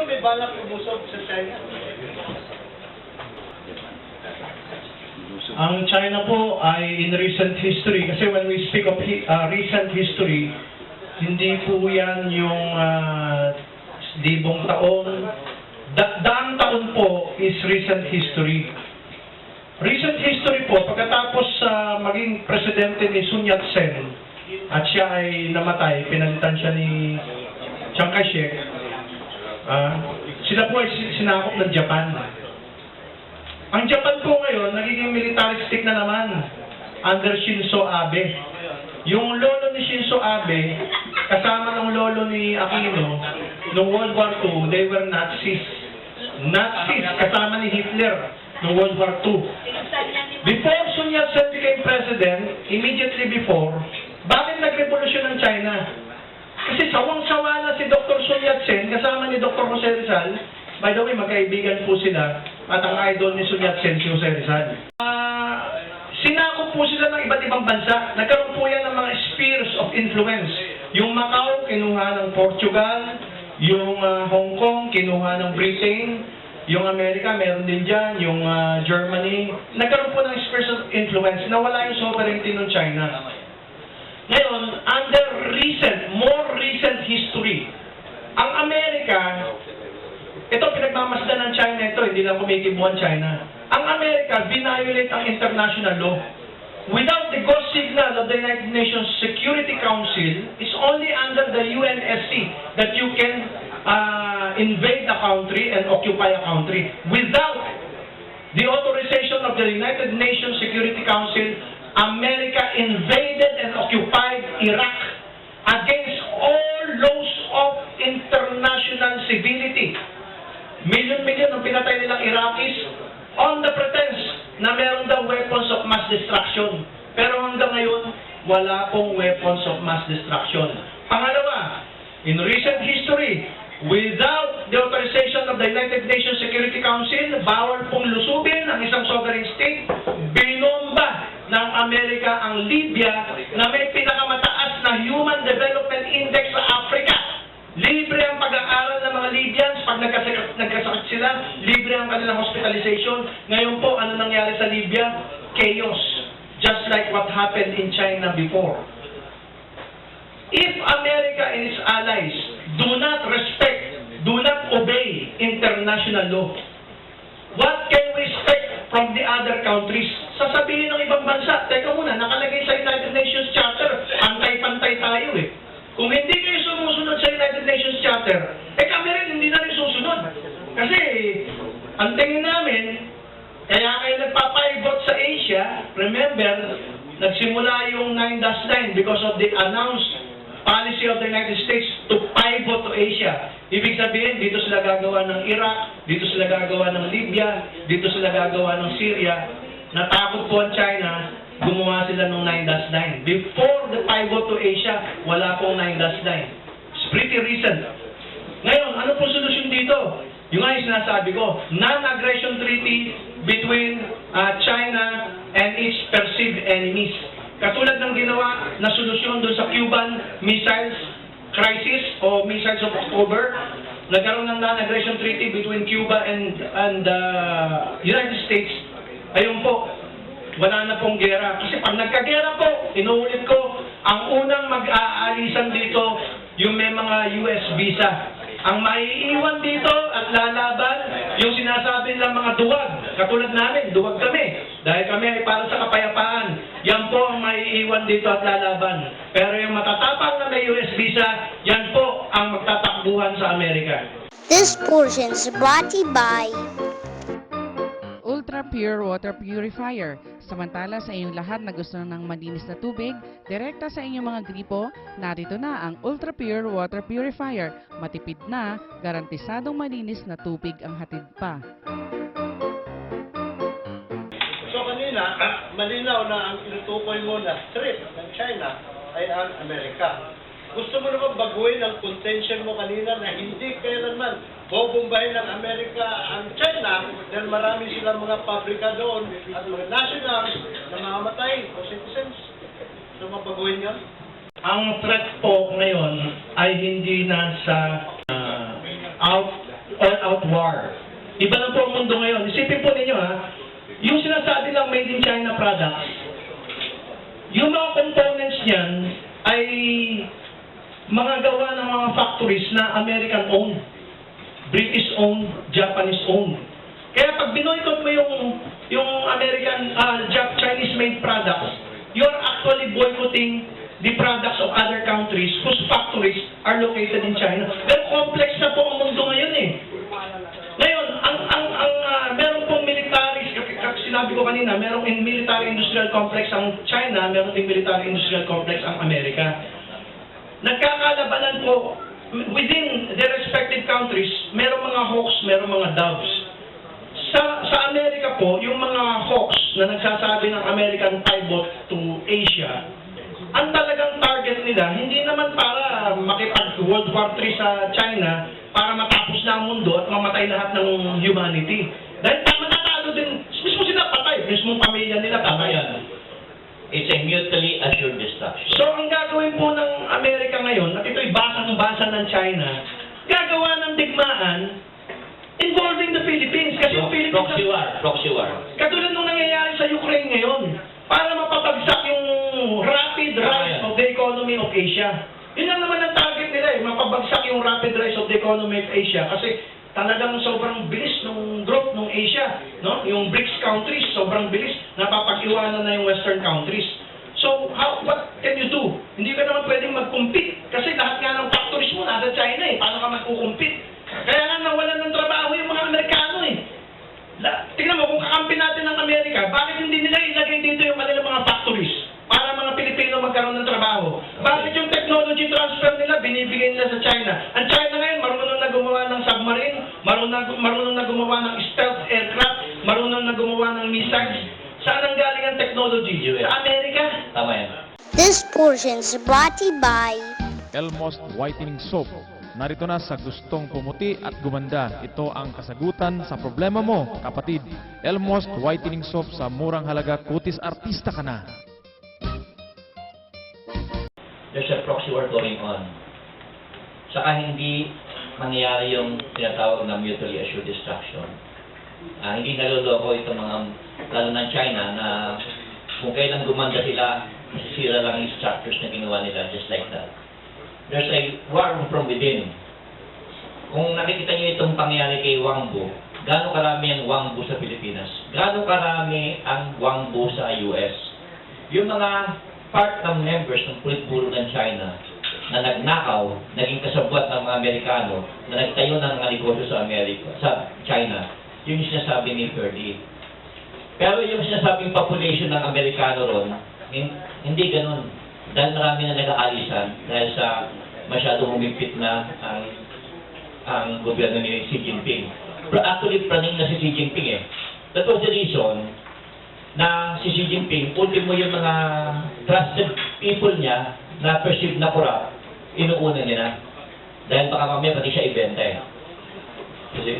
sino may balak umusog sa China? Ang China po ay in recent history, kasi when we speak of uh, recent history, hindi po yan yung uh, libong taon. Da- daang taon po is recent history. Recent history po, pagkatapos sa maging presidente ni Sun Yat-sen, at siya ay namatay, pinalitan siya ni Chiang Kai-shek, ah, sila po ay sin- sinakop ng Japan. Ang Japan po ngayon, nagiging militaristic na naman under Shinzo Abe. Yung lolo ni Shinzo Abe, kasama ng lolo ni Aquino, noong World War II, they were Nazis. Nazis, kasama ni Hitler noong World War II. Before Sun Yat-sen became president, immediately before, bakit nagrevolusyon ng China? Kasi sawang-sawa na si Dr. Sun Yat-sen, kasama ni Dr. Jose Rizal, by the way, magkaibigan po sila, at ang idol ni Sun Yat-sen, si Jose Rizal. Ah, sinakop po sila ng iba't ibang bansa. Nagkaroon po yan ng mga spheres of influence. Yung Macau, kinuha ng Portugal, yung ah, Hong Kong, kinuha ng Britain, yung Amerika, meron din dyan, yung ah, Germany. Nagkaroon po ng spheres of influence, nawala yung sovereignty ng China. Ngayon, under recent, more recent history, ang Amerika, ito pinagmamasdan ng China ito, hindi lang kumikibuan China. Ang Amerika, binayolate ang international law. Without the go signal of the United Nations Security Council, it's only under the UNSC that you can uh, invade a country and occupy a country. Without the authorization of the United Nations Security Council, America invaded and occupied Iraq against all laws of international civility. Million-million ang pinatay nilang Iraqis on the pretense na meron daw weapons of mass destruction. Pero hanggang ngayon, wala pong weapons of mass destruction. Pangalawa, in recent history, without the authorization of the United Nations Security Council, bawal pong lusubin ang isang sovereign state, Amerika ang Libya na may pinakamataas na Human Development Index sa Africa. Libre ang pag-aaral ng mga Libyans pag nagkasakit, nagkasakit sila, libre ang kanilang hospitalization. Ngayon po, ano nangyari sa Libya? Chaos. Just like what happened in China before. If America and its allies do not respect, do not obey international law, what can we expect from the other countries? Sasabihin ng ibang bansa, teka muna, nakalagay sa United Nations Charter, antay-pantay tayo eh. Kung hindi kayo sumusunod sa United Nations Charter, eh kami rin hindi na rin susunod. Kasi, ang tingin namin, kaya kayo nagpapaigot sa Asia, remember, nagsimula yung 9-9 because of the announced policy of the United States to pivot to Asia. Ibig sabihin, dito sila gagawa ng Iraq, dito sila gagawa ng Libya, dito sila gagawa ng Syria. Natakot po ang China, gumawa sila ng 9-9. Before the pivot to Asia, wala pong 9-9. It's pretty recent. Ngayon, ano po solusyon dito? Yung nga yung sinasabi ko, non-aggression treaty between uh, China and its perceived enemies. Katulad ng ginawa na solusyon doon sa Cuban Missiles Crisis o Missiles of October, nagkaroon ng non-aggression treaty between Cuba and, and uh, United States. Ayun po, wala na pong gera. Kasi pag nagkagera po, inuulit ko, ang unang mag-aalisan dito, yung may mga US visa. Ang maiiwan dito at lalaban, yung sinasabi nilang mga duwag. Katulad namin, duwag kami. Dahil kami ay para sa kapayapaan. Yan po ang maiiwan dito at lalaban. Pero yung matatapang na may US visa, yan po ang magtatakbuhan sa Amerika. This portion is brought to you by Pure Water Purifier. Samantala sa inyong lahat na gusto ng malinis na tubig, direkta sa inyong mga gripo, narito na ang Ultra Pure Water Purifier. Matipid na, garantisadong malinis na tubig ang hatid pa. So kanina, malinaw na ang tinutukoy mo na threat ng China ay ang Amerika. Gusto mo naman baguhin ang contention mo kanina na hindi kailanman bobombahin ng Amerika ang China dahil marami silang mga pabrika doon at mga nationals na mamamatay o citizens. Gusto mo baguhin yan? Ang threat po ngayon ay hindi nasa ah, out all out war. Iba na po ang mundo ngayon. Isipin po ninyo ha, yung sinasabi ng made in China products, yung mga components niyan ay mga gawa ng mga factories na American owned, British owned, Japanese owned. Kaya pag binoykot mo yung yung American ah, Jap Chinese made products, you're actually boycotting the products of other countries whose factories are located in China. Pero complex na po ang mundo ngayon eh. Ngayon, ang ang ang ah, meron pong military, sinabi ko kanina, merong in military industrial complex ang China, meron ding military industrial complex ang Amerika. Nagkakalabanan po within their respective countries, merong mga hawks, merong mga doves. Sa sa Amerika po, yung mga hawks na nagsasabi ng American pivot to Asia, ang talagang target nila, hindi naman para makipag World War III sa China para matapos na ang mundo at mamatay lahat ng humanity. Dahil tama natalo din, mismo sila patay, mismo pamilya nila Tama patay. yan. It's a mutually assured destruction. So ang gagawin po ng Amerika ngayon, at ito'y basang-basa ng China, gagawa ng digmaan involving the Philippines. Kasi yung Philippines, Proxy war, proxy war. katulad nung nangyayari sa Ukraine ngayon, para mapapagsak yung rapid rise of the economy of Asia. Yun lang naman ang target nila eh, mapabagsak yung rapid rise of the economy of Asia. Kasi talagang sobrang bilis ng growth ng Asia. No? Yung BRICS countries, sobrang bilis. Napapag-iwanan na yung Western countries. So, how, what can you do? Hindi ka naman pwedeng mag-compete. Kasi lahat nga ng factories mo nasa China eh. Paano ka mag-compete? Kaya nga nawalan ng trabaho yung mga Amerikano eh. La, tingnan mo, kung kakampi natin ng Amerika, bakit hindi nila ilagay dito yung kanilang mga factories para mga Pilipino magkaroon ng trabaho? Bakit yung technology transfer nila, binibigay nila sa China? Ang China ngayon, marunong na gumawa ng submarine, marunong, marunong na gumawa ng stealth aircraft, marunong na gumawa ng missiles. Saan ang galing ang technology? Sa Amerika. Tama yan. This portion is brought to you by Elmost Whitening Soap. Narito na sa gustong pumuti at gumanda. Ito ang kasagutan sa problema mo, kapatid. Elmost Whitening Soap sa murang halaga kutis artista ka na. There's a proxy war going on. Saka hindi mangyayari yung tinatawag na mutually assured destruction. Ah, hindi naloloko itong mga, lalo ng China, na kung kailan gumanda sila, masisira lang yung structures na ginawa nila, just like that. There's a war from within. Kung nakikita niyo itong pangyayari kay Wang Bu, gaano karami ang Wang Bu sa Pilipinas? Gaano karami ang Wang Bu sa US? Yung mga part ng members ng Politburo ng China na nagnakaw, naging kasabwat ng mga Amerikano na nagtayo ng mga negosyo sa Amerika, sa China, yun yung sinasabi ni Ferdy. Pero yung sinasabing population ng Amerikano ron, hin- hindi ganun. Dahil marami na nag-aalisan dahil sa masyadong humipit na ang ang gobyerno ni Xi Jinping. Pero actually, praning na si Xi Jinping eh. That was the reason na si Xi Jinping, ultimo yung mga trusted people niya na perceived na corrupt, inuuna niya na. Dahil baka mamaya pati siya ibenta eh. Kasi,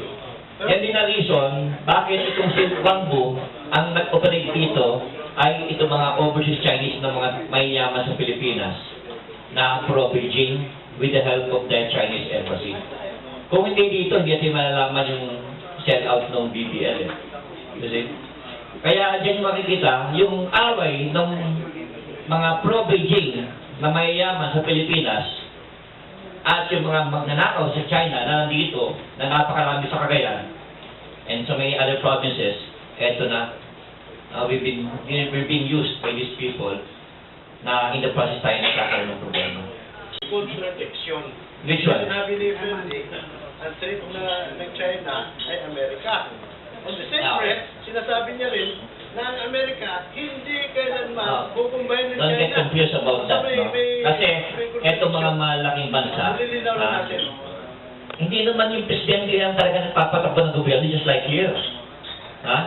yan din na reason bakit itong si Wang Bu ang nag-operate dito ay itong mga overseas Chinese na mga mayayaman sa Pilipinas na pro-Beijing with the help of the Chinese embassy. Kung hindi dito, hindi natin malalaman yung sell-out ng BBL eh. Kasi, kaya dyan makikita yung away ng mga pro-Beijing na mayayaman sa Pilipinas at yung mga magnanakaw sa China na nandito, na napakarami sa Cagayan, and so many other provinces, eto na, uh, we've been, we're being used by these people na in the process tayo nagkakaroon ng problema. Contradiction. Which one? Sinabi ni Fendi, ang threat na ng China ay Amerika. On the same breath, sinasabi niya rin na ang Amerika hindi Ah. kailanman kukumbay ng Don't China. get confused about that, May- no? may- Kasi, may etong mga malaking bansa, Nililinaw ah, natin. hindi naman yung presidente yan talaga nagpapatakbo ng gobyerno just like here. Ha?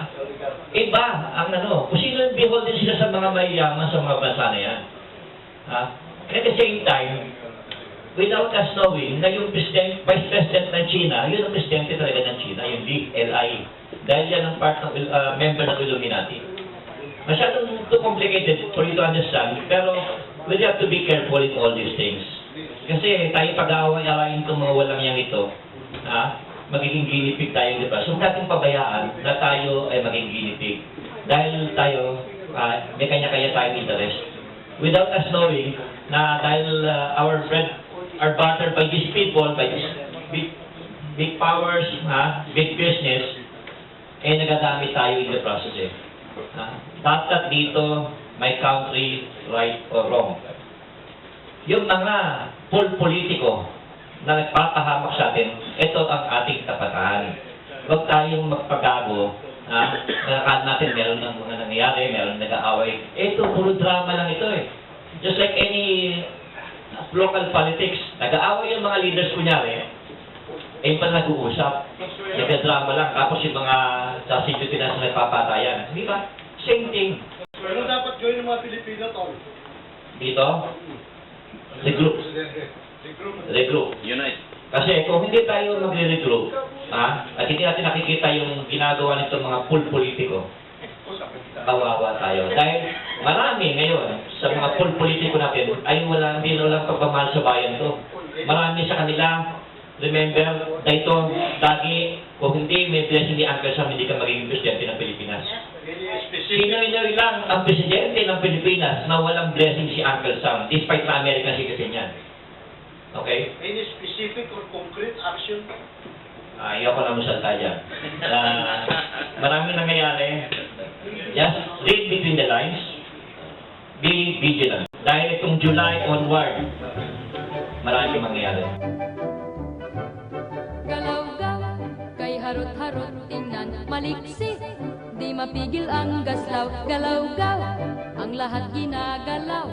Iba ang ano, kung sino yung beholden sila sa mga mayayaman sa mga bansa na yan. Ha? At the same time, without us knowing na yung president, vice president ng China, yun ang presidente talaga ng China, yung Li. Dahil yan ang part ng uh, member ng Illuminati. Masyadong too complicated for you to understand, pero we have to be careful in all these things. Kasi tayo pag-aaway-awayin itong mga walang yang ito, ha? magiging ginipig tayo, di ba? So, natin pabayaan na tayo ay maging ginipig. Dahil tayo, ah, may kanya-kanya tayong interest. Without us knowing na dahil ah, our friend are battered by these people, by these big, big powers, ha? big business, eh nagagamit tayo in the process eh. Ha? Dapat dito, my country, right or wrong. Yung mga pol politiko na nagpapahamak sa atin, ito ang ating tapatan. Huwag tayong magpagago. Ha? Nakakala natin meron ng mga nangyayari, meron nag-aaway. Ito, puro drama lang ito eh. Just like any local politics, nag-aaway yung mga leaders kunyari, eh pa nag-uusap. Nagka-drama lang. Tapos yung mga sa City Pinas na nagpapatayan. Di ba? Same thing. Ano dapat gawin ng mga Pilipino, Tol? Dito, regroup. Regroup. Unite. Kasi kung hindi tayo magre-regroup, ha, at hindi natin nakikita yung ginagawa nitong mga pool politiko, kawawa tayo. Dahil marami ngayon sa mga pool politiko natin ay wala, na walang pagmamahal sa bayan to. Marami sa kanila, remember, dahito, lagi, kung hindi may blessing ni Uncle Sam, hindi ka magiging presidente ng Pilipinas. Pinoy lang ang presidente ng Pilipinas na walang blessing si Uncle Sam, despite na American citizen yan. Okay? any specific or concrete action? Ah, ayoko na masalta dyan. Ah, maraming nangyayari. Just read between the lines. Be vigilant. Dahil itong July onward, maraming mangyayari. Galaw-gaw, kay harot-harot tingnan maliksi Di mapigil ang gaslaw, galaw-gaw Ang lahat ginagalaw